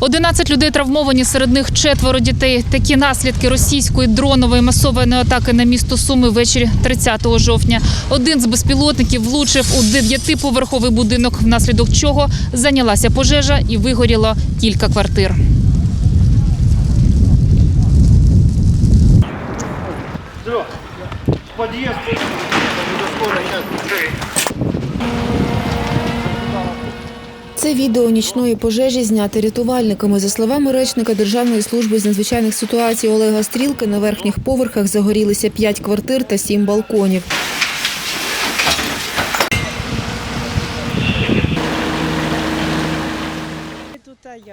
11 людей травмовані, серед них четверо дітей. Такі наслідки російської дронової масованої атаки на місто Суми ввечері 30 жовтня. Один з безпілотників влучив у дев'ятиповерховий будинок, внаслідок чого зайнялася пожежа і вигоріло кілька квартир. Подъезд. Це відео нічної пожежі зняте рятувальниками. За словами речника Державної служби з надзвичайних ситуацій Олега Стрілки, на верхніх поверхах загорілися 5 квартир та 7 балконів.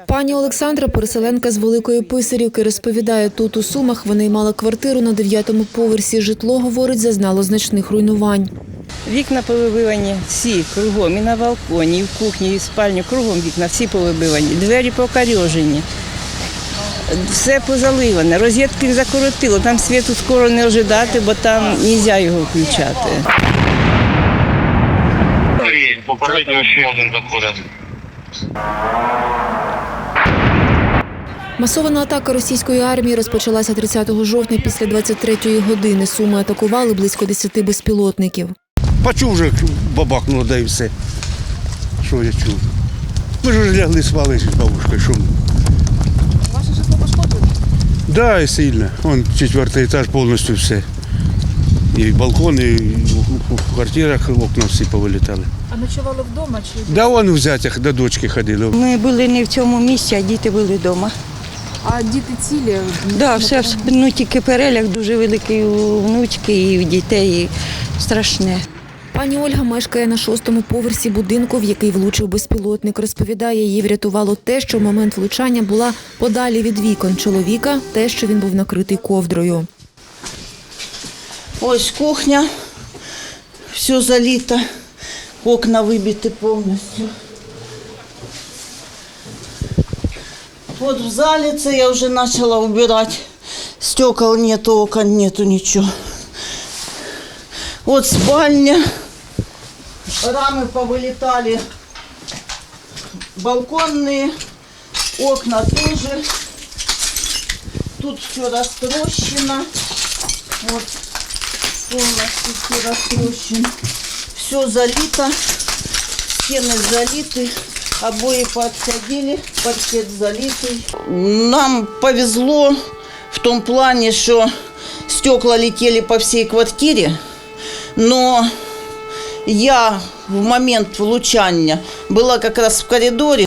Пані Олександра, переселенка з Великої Писарівки, розповідає, тут у Сумах вони мали квартиру на дев'ятому поверсі. Житло, говорить, зазнало значних руйнувань. Вікна повибивані всі кругом, і на балконі, і в кухні, і в спальню, кругом вікна всі повибивані, двері покорьожені. Все позаливане, розетки закоротило, там світу скоро не ожидати, бо там не можна його включати. Попередньо ще один заходить. Масована атака російської армії розпочалася 30 жовтня після 23-ї години. Суми атакували близько 10 безпілотників. Почув вже бабахнуло, да і все. Що я чув? Ми ж вже лягли спали з бабушкою. Що ми? Ваше житло пошкодили? Так, да, і сильно. Вон четвертий етаж повністю все. І балкони, і в- квартирах окна всі повилітали. А ночували вдома чи Да, вон в зятях до дочки ходили. Ми були не в цьому місці, а діти були вдома. а діти цілі? Да, все, ну, тільки переляк дуже великий у внучки і у дітей, і страшне. Пані Ольга мешкає на шостому поверсі будинку, в який влучив безпілотник. Розповідає, її врятувало те, що в момент влучання була подалі від вікон чоловіка, те, що він був накритий ковдрою. Ось кухня, все залито, окна выбиты полностью. Вот в зале це я уже начала убирать. Стекол нету, окон нету, ничего. Вот спальня. Рамы повылетали. Балконные. Окна тоже. Тут все растрощено. Вот полностью все раструщен. Все залито, стены залиты, обои подсадили, паркет залитый. Нам повезло в том плане, что стекла летели по всей квартире, но я в момент влучания была как раз в коридоре.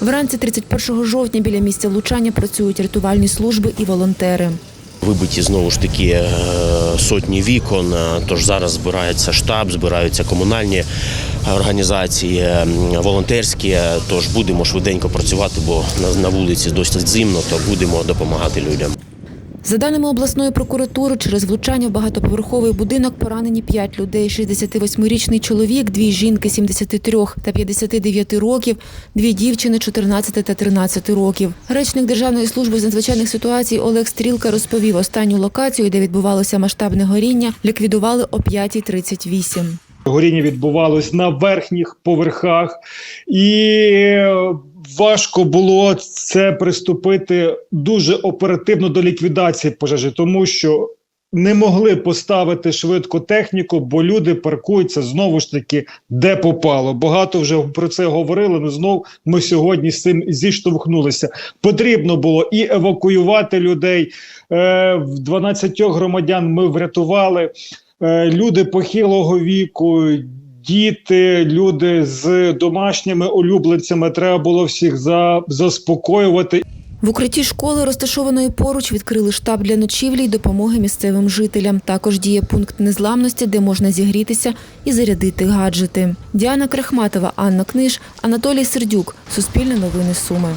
Вранці 31 жовтня біля місця влучання працюють рятувальні служби і волонтери. Вибиті знову ж таки е, сотні вікон. е, Тож зараз збирається штаб, збираються комунальні організації, волонтерські. е, Тож будемо швиденько працювати, бо на, на вулиці досить зимно, то будемо допомагати людям. За даними обласної прокуратури, через влучання в багатоповерховий будинок поранені 5 людей. 68-річний чоловік, дві жінки 73 та 59 років, дві дівчини 14 та 13 років. Речник Державної служби з надзвичайних ситуацій Олег Стрілка розповів останню локацію, де відбувалося масштабне горіння, ліквідували о 5.38. Горіння відбувалось на верхніх поверхах, і важко було це приступити дуже оперативно до ліквідації пожежі, тому що не могли поставити швидко техніку, бо люди паркуються знову ж таки де попало. Багато вже про це говорили. але знов ми сьогодні з цим зіштовхнулися. Потрібно було і евакуювати людей. Е, в 12 громадян ми врятували. Е, люди похилого віку, діти, люди з домашніми улюбленцями. Треба було всіх за, заспокоювати. В укритті школи, розташованої поруч, відкрили штаб для ночівлі й допомоги місцевим жителям. Також діє пункт незламності, де можна зігрітися і зарядити гаджети. Діана Крахматова, Анна Книж, Анатолій Сердюк. Суспільне новини Суми.